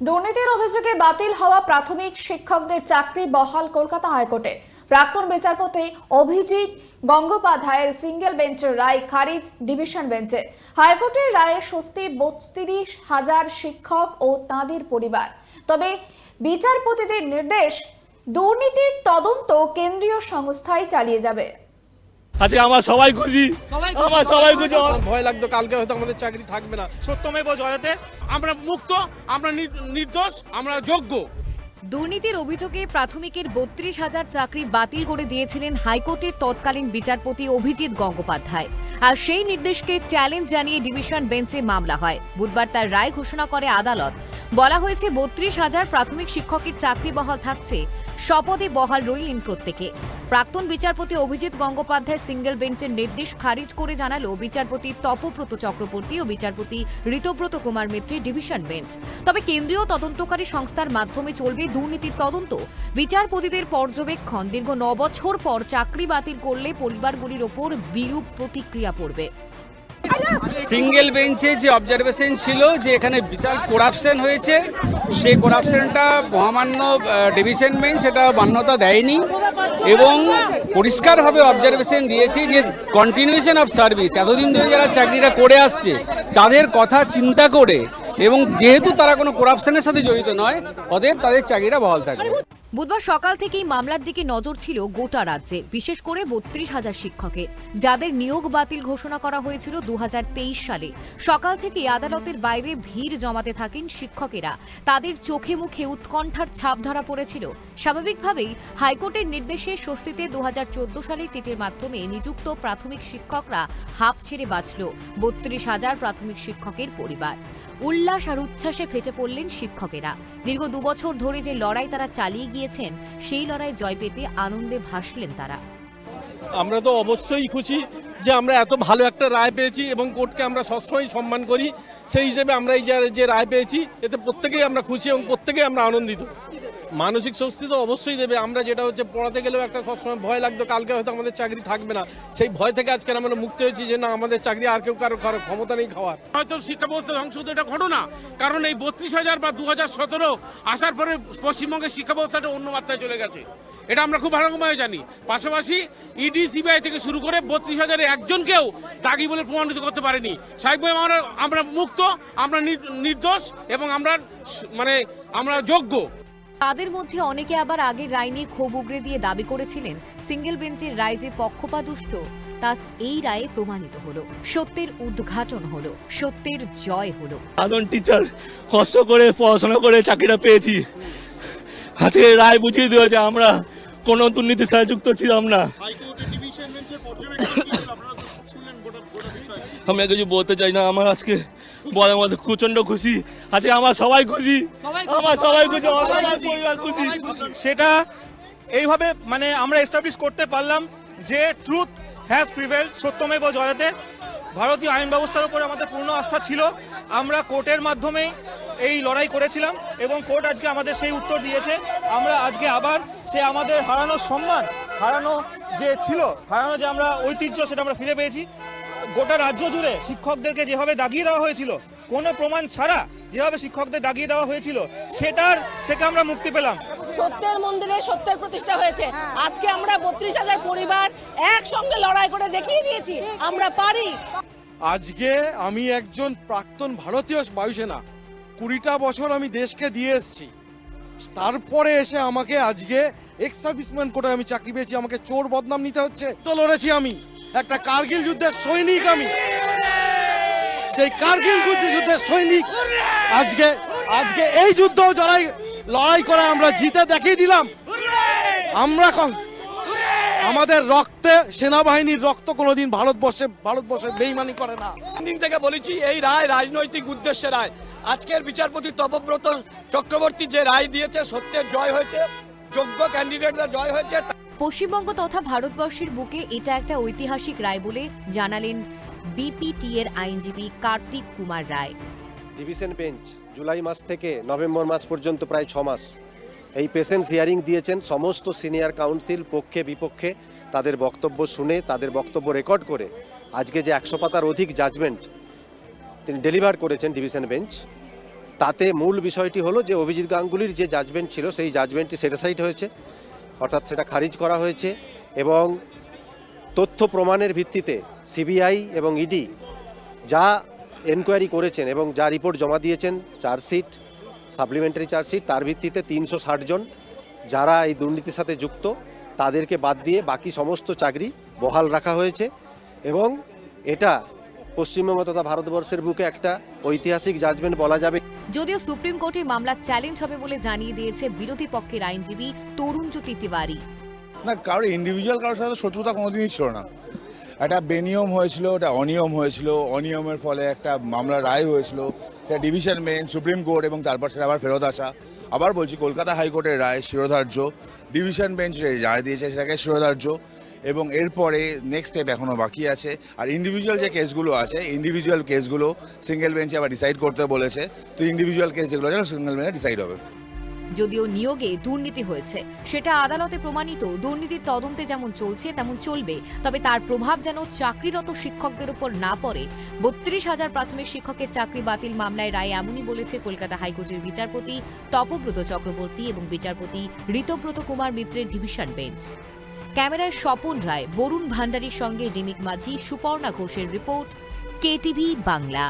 দুর্নীতির অভিযোগে বাতিল হওয়া প্রাথমিক শিক্ষকদের চাকরি বহাল কলকাতা হাইকোর্টে। প্রাক্তন বিচারপতি অভিজিৎ গঙ্গোপাধ্যায়ের সিঙ্গেল বেঞ্চের রায় খারিজ ডিভিশন বেঞ্চে। হাইকোর্টের রায়ে স্বস্তি বত্রিশ হাজার শিক্ষক ও তাঁদের পরিবার। তবে বিচারপতিদের নির্দেশ, দুর্নীতির তদন্ত কেন্দ্রীয় সংস্থায় চালিয়ে যাবে। আজকে আমার সবাই খুশি। আমার সবাই খুশি। ভয় লাগতো কালকে হয়তো আমাদের চাকরি থাকবে না। সত্যমেব জয়তে আমরা মুক্ত আমরা নির্দোষ আমরা যোগ্য। দুর্নীতির অভিযোগে প্রাথমিকের বত্রিশ হাজার চাকরি বাতিল করে দিয়েছিলেন হাইকোর্টের তৎকালীন বিচারপতি অভিজিৎ গঙ্গোপাধ্যায়। আর সেই নির্দেশকে চ্যালেঞ্জ জানিয়ে ডিভিশন বেঞ্চে মামলা হয়। বুধবার তার রায় ঘোষণা করে আদালত। বলা হয়েছে বত্রিশ হাজার প্রাথমিক শিক্ষকের চাকরি বহাল থাকছে। শপথে বহাল রইলেন প্রত্যেকে। প্রাক্তন বিচারপতি অভিজিৎ গঙ্গোপাধ্যায় সিঙ্গেল বেঞ্চের নির্দেশ খারিজ করে জানালো বিচারপতি তপব্রত চক্রবর্তী ও বিচারপতি ঋতব্রত কুমার মিত্রের ডিভিশন বেঞ্চ। তবে কেন্দ্রীয় তদন্তকারী সংস্থার মাধ্যমে চলবে দুর্নীতির তদন্ত। বিচারপতিদের পর্যবেক্ষণ দীর্ঘ ন বছর পর চাকরি বাতিল করলে পরিবারগুলির ওপর বিরূপ প্রতিক্রিয়া পড়বে। সিঙ্গেল বেঞ্চে যে অবজারভেশন ছিল যে এখানে বিশাল করাপশন হয়েছে সেই করাপশনটা মহামান্য ডিভিশন বেঞ্চ সেটা মান্যতা দেয়নি এবং পরিষ্কারভাবে অবজারভেশন দিয়েছে যে কন্টিনিউশন অফ সার্ভিস এতদিন ধরে যারা চাকরিটা করে আসছে, তাদের কথা চিন্তা করে এবং যেহেতু তারা কোনো করাপশনের সাথে জড়িত নয়, অতএব তাদের চাকরিটা বহাল থাকবে। বুধবার সকাল থেকেই মামলার দিকে নজর ছিল গোটা রাজ্যে, বিশেষ করে বত্রিশ হাজার শিক্ষকের যাদের নিয়োগ বাতিল ঘোষণা করা হয়েছিল দু হাজার তেইশ সালে। সকাল থেকে আদালতের বাইরে ভিড় জমাতে থাকেন শিক্ষকেরা। তাদের চোখে মুখে উৎকণ্ঠার ছাপ ধরা পড়েছিল। স্বাভাবিকভাবেই হাইকোর্টের নির্দেশে স্বস্তিতে দু হাজার চোদ্দ সালে টেটের মাধ্যমে নিযুক্ত প্রাথমিক শিক্ষকরা হাফ ছেড়ে বাঁচল বত্রিশ হাজার প্রাথমিক শিক্ষকের পরিবার। উল্লাস আর উচ্ছ্বাসে ফেটে পড়লেন শিক্ষকেরা। দীর্ঘ দুবছর ধরে যে লড়াই তারা চালিয়ে গিয়েছেন, সেই লড়াই জয় পেতে আনন্দে ভাসলেন তারা। আমরা তো অবশ্যই খুশি যে আমরা এত ভালো একটা রায় পেয়েছি এবং কোর্টকে আমরা সবসময় সম্মান করি। সেই হিসেবে আমরা এই যে- রায় পেয়েছি, এতে প্রত্যেকেই আমরা খুশি এবং প্রত্যেকেই আমরা আনন্দিত। মানসিক স্বস্তি তো অবশ্যই দেবে। আমরা যেটা হচ্ছে পড়াতে গেলেও একটা সবসময় ভয় লাগতো, কালকে হয়তো আমাদের চাকরি থাকবে না। সেই ভয় থেকে আজকে আমরা মুক্ত হয়েছি যে না, আমাদের চাকরি আর কেউ কারও কারও ক্ষমতা নেই খাওয়ার। হয়তো শিক্ষা ব্যবস্থা ধ্বংস হতে এটা ঘটনা কারণ এই বত্রিশ হাজার বা দু হাজার সতেরো আসার পরে পশ্চিমবঙ্গের শিক্ষা ব্যবস্থাটা অন্য মাত্রায় চলে গেছে। এটা আমরা খুব ভালোভাবে জানি। পাশাপাশি ইডি, সিবিআই থেকে শুরু করে বত্রিশ হাজারে একজনকেও দাগি বলে প্রমাণিত করতে পারেনি। স্বাভাবিকভাবে আমরা আমরা মুক্ত, আমরা নির্দোষ এবং আমরা মানে আমরা যোগ্য। তাদের মধ্যে অনেকে আবার আগের রায় নিয়ে ক্ষোভ উগরে দিয়ে দাবি করেছিলেন। সিঙ্গেল বেঞ্চের রায় যে পক্ষপাতুষ্ট তা এই রায়ে প্রমাণিত হলো। সত্যের উদ্ঘাটন হলো সত্যের জয় হলো। আদন টিচার কষ্ট করে পড়াশোনা করে চাকরিটা পেয়েছি। আজকে রায় বুঝিয়ে দিয়েছে আমরা কোনো দুর্নীতির সাথে যুক্ত ছিলাম না। আমি কিছু বলতে চাই না আমার আজকে বলার মধ্যে প্রচণ্ড খুশি। আজকে আমার সবাই খুশি। আমার সবাই খুশি আমার পরিবার খুশি। সেটা এইভাবে মানে আমরা এস্টাবলিশ করতে পারলাম যে ট্রুথ হ্যাজ প্রিভেল সত্যমেব জয়তে। ভারতীয় আইন ব্যবস্থার উপরে আমাদের পূর্ণ আস্থা ছিল। আমরা কোর্টের মাধ্যমেই এই লড়াই করেছিলাম এবং কোর্ট আজকে আমাদের সেই উত্তর দিয়েছে। আমরা আজকে আবার সে আমাদের হারানো সম্মান হারানো যে ছিল হারানো যে আমরা ঐতিহ্য সেটা আমরা ফিরে পেয়েছি। গোটা রাজ্য জুড়ে শিক্ষকদেরকে যেভাবে দাগিয়ে দেওয়া হয়েছিল কোনো প্রমাণ ছাড়া যেভাবে শিক্ষকদের দাগিয়ে দেওয়া হয়েছিল সেটার থেকে আমরা মুক্তি পেলাম। সত্যের মন্দিরে সত্যের প্রতিষ্ঠা হয়েছে। আজকে আমরা বত্রিশ হাজার পরিবার একসঙ্গে লড়াই করে দেখিয়ে দিয়েছি। আমরা পারি। আজকে আমি একজন প্রাক্তন ভারতীয় বায়ুসেনা। কুড়িটা বছর আমি দেশকে দিয়ে এসেছি। তারপরে এসে আমাকে আজকে এক্স সার্ভিসম্যান কোটায় আমি চাকরি পেয়েছি। আমাকে চোর বদনাম নিতে হচ্ছে। তো লড়েছি আমি। একটা কার্গিল যুদ্ধের সৈনিক আমি। সেই কার্গিল যুদ্ধ- যুদ্ধের সৈনিক। আজকে আজকে এই যুদ্ধ লড়াই লড়াই করে আমরা জিতে দেখিয়ে দিলাম। আমরা আমাদের রক্তে সেনাবাহিনীর রক্ত কোনোদিন ভারতবর্ষে ভারতবর্ষে বেইমানি করে না। দিন থেকে বলেছি, এই রায় রাজনৈতিক উদ্দেশ্যে রায়। আজকের বিচারপতি তপব্রত চক্রবর্তী যে রায় দিয়েছে, সত্যের জয় হয়েছে, যোগ্য ক্যান্ডিডেটরা জয় হয়েছে পশ্চিমবঙ্গ তথা ভারতবর্ষের বুকে এটা একটা ঐতিহাসিক রায় বলে জানালেন বিপিটি এর আইনজীবী Kartik Kumar Roy. Division bench July মাস থেকে নভেম্বর মাস পর্যন্ত প্রায় ছ মাস এই পেশেন্স হিয়ারিং দিয়েছেন সমস্ত সিনিয়র কাউন্সিল পক্ষে বিপক্ষে তাদের বক্তব্য শুনে, তাদের বক্তব্য রেকর্ড করে আজকে যে একশো পাতার অধিক জাজমেন্ট তিনি ডেলিভার করেছেন ডিভিশন বেঞ্চ, তাতে মূল বিষয়টি হলো যে অভিজিৎ গাঙ্গুলির যে জাজমেন্ট ছিল, সেই জাজমেন্টটি সেটিসাইড হয়েছে। অর্থাৎ সেটা খারিজ করা হয়েছে এবং তথ্য প্রমাণের ভিত্তিতে সিবিআই এবং ইডি যা এনকোয়ারি করেছেন এবং যা রিপোর্ট জমা দিয়েছেন চার্জশিট, সাপ্লিমেন্টারি চার্জশিট, তার ভিত্তিতে তিনশো ষাট জন যারা এই দুর্নীতির সাথে যুক্ত, তাদেরকে বাদ দিয়ে বাকি সমস্ত চাকরি বহাল রাখা হয়েছে এবং এটা পশ্চিমবঙ্গ তথা ভারতবর্ষের বুকে একটা ঐতিহাসিক জাজমেন্ট বলা যাবে। যদিও সুপ্রিম কোর্টে মামলা চ্যালেঞ্জ হবে বলে জানিয়ে দিয়েছে বিরোধী পক্ষের আইনজীবী তরুণ জ্যোতি তিওয়ারি। না কারোর ইন্ডিভিজুয়াল কারোর সাথে শত্রুতা কোনোদিনই ছিল না। একটা বেনিয়ম হয়েছিল এটা অনিয়ম হয়েছিল অনিয়মের ফলে একটা মামলা রায় হয়েছিল সেটা ডিভিশন বেঞ্চ সুপ্রিম কোর্ট এবং তারপর সেটা আবার ফেরত আসা। আবার বলছি কলকাতা হাইকোর্টের রায় শিরোধার্য ডিভিশন বেঞ্চ রায় দিয়েছে সেটাকে শিরোধার্য। এবং এরপরে নেক্সট স্টেপ এখনও বাকি আছে। আর ইন্ডিভিজুয়াল যে কেসগুলো আছে ইন্ডিভিজুয়াল কেসগুলো সিঙ্গেল বেঞ্চে আবার ডিসাইড করতে বলেছে। তো ইন্ডিভিজুয়াল কেস যেগুলো আছে সিঙ্গেল বেঞ্চে ডিসাইড হবে। যদিও নিয়োগে দুর্নীতি হয়েছে, সেটা আদালতে প্রমাণিত, দুর্নীতির তদন্তে যেমন চলছে, তেমন চলবে। তবে তার প্রভাব যেন চাকরিরত শিক্ষকদের উপর না পড়ে। বত্রিশ হাজার প্রাথমিক শিক্ষকের চাকরি বাতিল মামলায় রায় এমনই বলেছে কলকাতা হাইকোর্টের বিচারপতি তপব্রত চক্রবর্তী এবং বিচারপতি ঋতব্রত কুমার মিত্রের ডিভিশন বেঞ্চ। ক্যামেরায় স্বপন রায় বরুণ ভান্ডারীর সঙ্গে ডিমিক মাঝি সুপর্ণা ঘোষের রিপোর্ট কেটিভি বাংলা।